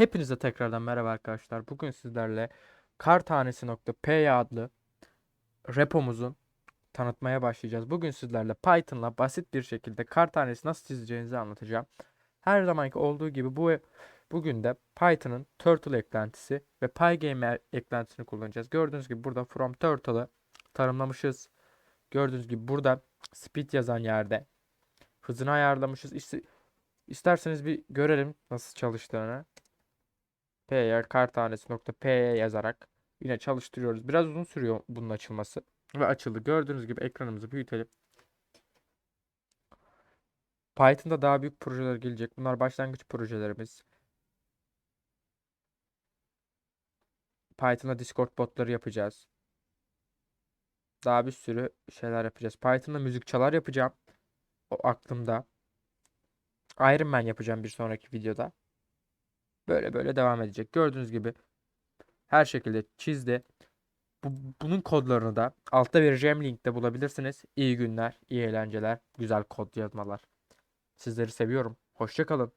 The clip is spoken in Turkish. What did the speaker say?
Hepinize tekrardan merhaba arkadaşlar. Bugün sizlerle kartanesi.py adlı repomuzun tanıtmaya başlayacağız. Bugün sizlerle Python'la basit bir şekilde kar tanesi nasıl çizeceğinizi anlatacağım. Her zamanki olduğu gibi bu bugün de Python'ın Turtle eklentisi ve Pygame eklentisini kullanacağız. Gördüğünüz gibi burada from Turtle'ı tanımlamışız. Gördüğünüz gibi burada speed yazan yerde hızını ayarlamışız. İşte, isterseniz bir görelim nasıl çalıştığını. P'ye kartanesi.p'ye yazarak yine çalıştırıyoruz. Biraz uzun sürüyor bunun açılması. Ve açıldı. Gördüğünüz gibi ekranımızı büyütelim. Python'da daha büyük projeler gelecek. Bunlar başlangıç projelerimiz. Python'da Discord botları yapacağız. Daha bir sürü şeyler yapacağız. Python'da müzik çalar yapacağım. O aklımda. Iron Man yapacağım bir sonraki videoda. Böyle böyle devam edecek. Gördüğünüz gibi her şekilde çizdi. Bu, bunun kodlarını da altta vereceğim linkte bulabilirsiniz. İyi günler, iyi eğlenceler, güzel kod yazmalar. Sizleri seviyorum. Hoşça kalın.